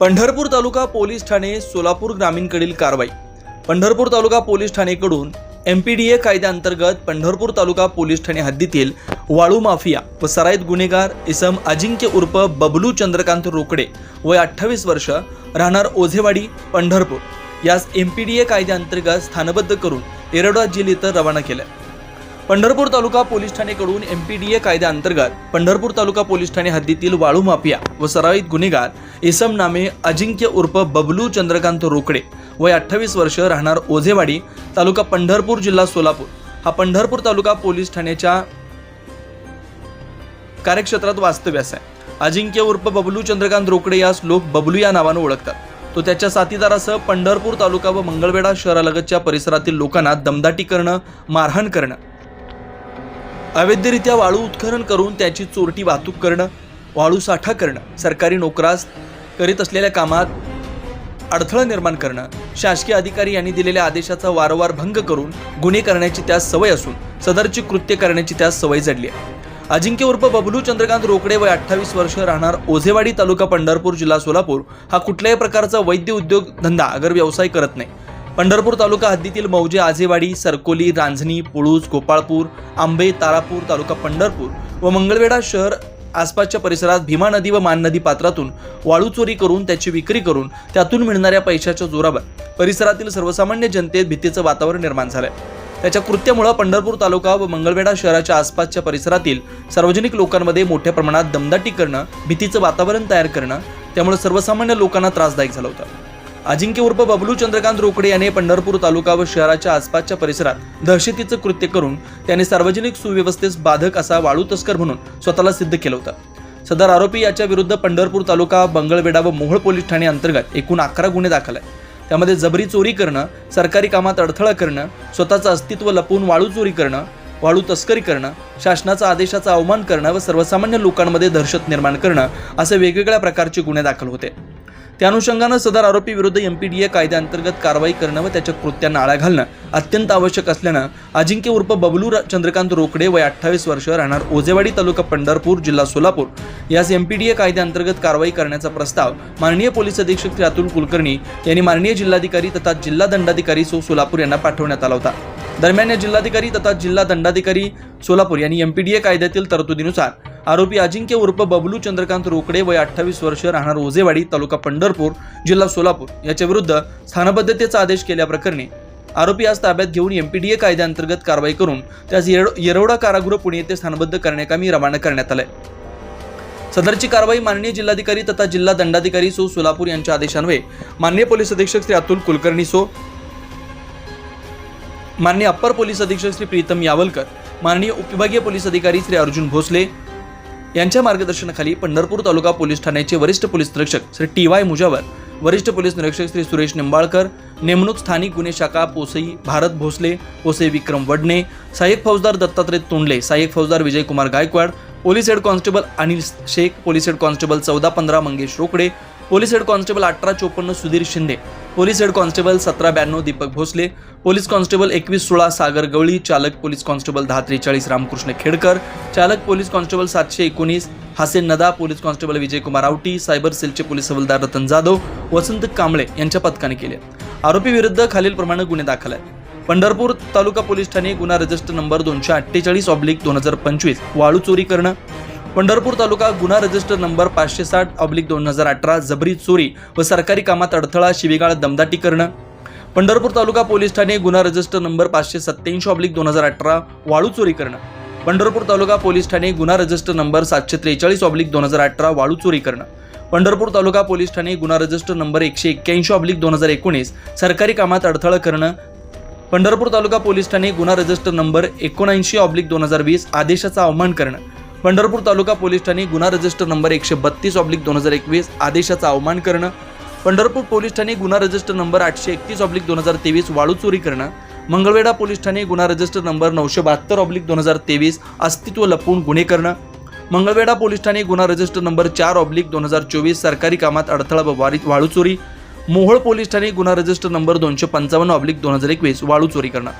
पंढरपूर तालुका police ठाणे सोलापूर ग्रामीणकडील कारवाई. पंढरपूर तालुका पोलीस ठाणेकडून एम पी डी ए कायद्याअंतर्गत पंढरपूर तालुका पोलीस ठाणे हद्दीतील वाळू माफिया व सराईत गुन्हेगार इसम अजिंक्य उर्फ बबलू चंद्रकांत रोकडे वय अठ्ठावीस वर्ष राहणार ओझेवाडी पंढरपूर. यास एम पी डी ए कायद्याअंतर्गत स्थानबद्ध करून एरडा जेल इथं रवाना केलं. पंढरपूर तालुका पोलीस ठाणेकडून एमपीडीए कायद्याअंतर्गत पंढरपूर तालुका पोलीस ठाणे हद्दीतील वाळू माफिया व सराईत गुन्हेगार इसम नामे अजिंक्य उर्फ बबलू चंद्रकांत रोकडे वय अठ्ठावीस वर्ष राहणार ओझेवाडी तालुका पंढरपूर जिल्हा सोलापूर. हा पंढरपूर तालुका पोलीस ठाण्याच्या कार्यक्षेत्रात वास्तव्यास आहे. अजिंक्य उर्फ बबलू चंद्रकांत रोकडे यास लोक बबलू या नावानं ओळखतात. तो त्याच्या साथीदारासह पंढरपूर तालुका व मंगळवेढा शहरालगतच्या परिसरातील लोकांना दमदाटी करणं मारहाण करणं अवैधरित्या वाळू उत्खनन करून त्याची चोरटी वाहतूक करणं वाळू साठा करणं सरकारी नोकरास करीत असलेल्या कामात अडथळा निर्माण करणं शासकीय अधिकारी यांनी दिलेल्या आदेशाचा वारंवार भंग करून गुन्हे करण्याची त्यास सवय असून सदरची कृत्य करण्याची त्यास सवय जडली आहे. अजिंक्य उर्फ बबलू चंद्रकांत रोकडे वय अठ्ठावीस वर्ष राहणार ओझेवाडी तालुका पंढरपूर जिल्हा सोलापूर हा कुठल्याही प्रकारचा वैद्य उद्योग धंदा अगर व्यवसाय करत नाही. पंढरपूर तालुका हद्दीतील मौजे आजेवाडी सरकोली रांजणी पुळूस गोपाळपूर आंबे तारापूर तालुका पंढरपूर व मंगळवेढा शहर आसपासच्या परिसरात भीमा नदी व मान नदी पात्रातून वाळू चोरी करून त्याची विक्री करून त्यातून मिळणाऱ्या पैशाच्या जोरावर परिसरातील सर्वसामान्य जनतेत भीतीचं वातावरण निर्माण झालंय. त्याच्या कृत्यामुळे पंढरपूर तालुका व मंगळवेढा शहराच्या आसपासच्या परिसरातील सार्वजनिक लोकांमध्ये मोठ्या प्रमाणात दमदाटी करणं भीतीचं वातावरण तयार करणं त्यामुळे सर्वसामान्य लोकांना त्रासदायक झालं होतं. अजिंक्य उर्फ बबलू चंद्रकांत रोकडे याने पंढरपूर तालुका व शहराच्या आसपासच्या परिसरात दहशतीचं कृत्य करून त्याने सार्वजनिक सुव्यवस्थेस बाधक असा वाळू तस्कर म्हणून स्वतःला सिद्ध केलं होतं. सदर आरोपी याच्या विरुद्ध पंढरपूर तालुका बंगळवेडा व मोहोळ पोलीस ठाणे अंतर्गत एकूण अकरा गुन्हे दाखल आहेत. त्यामध्ये जबरी चोरी करणं सरकारी कामात अडथळा करणं स्वतःचं अस्तित्व लपवून वाळू चोरी करणं वाळू तस्करी करणं शासनाचा आदेशाचा अवमान करणं व सर्वसामान्य लोकांमध्ये दहशत निर्माण करणं असे वेगवेगळ्या प्रकारचे गुन्हे दाखल होते. त्या अनुषंगानं सदर आरोपी विरुद्ध एमपीडीए कायद्याअंतर्गत कारवाई करणं व त्याच्या कृत्यांना आळा घालणं अत्यंत आवश्यक असल्यानं अजिंक्य उर्फ बबलू चंद्रकांत रोकडे वय अठ्ठावीस वर्ष राहणार ओझेवाडी तालुका पंढरपूर जिल्हा सोलापूर. यास एमपीडीए कायद्याअंतर्गत कारवाई करण्याचा प्रस्ताव माननीय पोलीस अधीक्षक श्री अतुल कुलकर्णी यांनी माननीय जिल्हाधिकारी तथा जिल्हा दंडाधिकारी सो सोलापूर यांना पाठवण्यात आला होता. दरम्यान या जिल्हाधिकारी तथा जिल्हा दंडाधिकारी सोलापूर यांनी एमपीडीए कायद्यातील तरतुदीनुसार आरोपी अजिंक्य उर्फ बबलू चंद्रकांत रोकडे वय अठ्ठावीस वर्ष राहणार ओझेवाडी तालुका पंढरपूर जिल्हा सोलापूर. याच्या विरुद्ध स्थानबद्धतेचा आदेश केल्याप्रकरणी आरोपी आज ताब्यात घेऊन एमपीडीए कायद्याअंतर्गत कारवाई करून त्यास येर- येरवडा कारागृह पुणे येथे स्थानबद्ध करण्याकामी रवाना करण्यात आलंय. सदरची कारवाई माननीय जिल्हाधिकारी तथा जिल्हा दंडाधिकारी सो सोलापूर यांच्या आदेशान्वये माननीय पोलीस अधीक्षक श्री अतुल कुलकर्णी सो माननीय अप्पर पोलीस अधीक्षक श्री प्रीतम यावलकर माननीय उपविभागीय पोलीस अधिकारी श्री अर्जुन भोसले यांच्या मार्गदर्शनाखाली पंढरपूर तालुका पोलीस ठाण्याचे वरिष्ठ पोलीस निरीक्षक श्री टी वाय मुजावर वरिष्ठ पोलीस निरीक्षक श्री सुरेश निंबाळकर नेमणूक स्थानिक गुन्हे शाखा पोसई भारत भोसले पोसई विक्रम वडणे सहाय्यक फौजदार दत्तात्रय तोंडले सहाय्यक फौजदार Vijaykumar Gaikwad police head constable Anil Shaikh police head constable चौदा पंधरा Mangesh Rokade police head constable अठरा चोपन्न Sudhir Shinde police head constable सतरा ब्याण्णव दीपक भोसले पोलीस कॉन्स्टेबल एकवीस सोळा सागर गवळी चालक पोलीस कॉन्स्टेबल दहा त्रेचाळीस रामकृष्ण खेडकर चालक पोलीस कॉन्स्टेबल सातशे एकोणीस हासेन नदा police constable Vijaykumar Awati cyber सेलचे पोलीस हवालदार रतन जाधव वसंत कांबळे यांच्या पथकाने केले. आरोपी विरुद्ध खालीलप्रमाणे गुन्हे दाखल आहेत. पंढरपूर तालुका पोलीस ठाणे गुन्हा रजिस्टर नंबर दोनशे अठ्ठेचाळीस ऑब्लिक दोन हजार पंचवीस वाळू चोरी करणं पंढरपूर तालुका गुन्हा रजिस्टर नंबर पाचशे साठ ऑब्लिक दोन हजार अठरा जबरी चोरी व सरकारी कामात अडथळा शिवीगाळ दमदाटी करणं. पंढरपूर तालुका पोलीस ठाणे गुन्हा रजिस्टर नंबर पाचशे सत्त्याऐंशी ऑब्लिक दोन हजार अठरा वाळू चोरी करणं. पंढरपूर तालुका पोलीस ठाणे गुन्हा रजिस्टर नंबर सातशे त्रेचाळीस ऑब्लिक दोन हजार अठरा वाळू चोरी करणं. पंढरपूर तालुका पोलीस ठाणे गुन्हा रजिस्टर नंबर एकशे एक्क्याऐंशी ऑब्लिक दोन हजार एकोणीस सरकारी कामात अडथळा करणं. पंढरपूर तालुका पोलीस ठाणे गुन्हा रजिस्टर नंबर एकोणऐंशी ऑब्लिक दोन हजार वीस आदेशाचा अवमान करणं. पंढरपूर तालुका पोलीस ठाणे गुन्हा रजिस्टर नंबर एकशे बत्तीस ऑब्लिक दोन हजार एकवीस आदेशाचा अवमान करणं. पंढरपूर पोलीस ठाणे गुन्हा रजिस्टर नंबर आठशे एकतीस ऑब्लिक दोन हजार तेवीस वाळू चोरी करणं. मंगळवेढा पोलीस ठाणे गुन्हा रजिस्टर नंबर नऊशे बहात्तर ऑब्लिक दोन हजार तेवीस अस्तित्व लपवून गुन्हे करणं. मंगळवेढा पोलीस ठाणे गुन्हा रजिस्टर नंबर चार ऑब्लिक दोन हजार चोवीस सरकारी कामात अडथळा वारी- वाळू चोरी. मोहोळ पोलीस ठाणे गुन्हा रजिस्टर नंबर दोनशे पंचावन्न ऑब्लिक दोन हजार एकवीस वाळू चोरी करणं.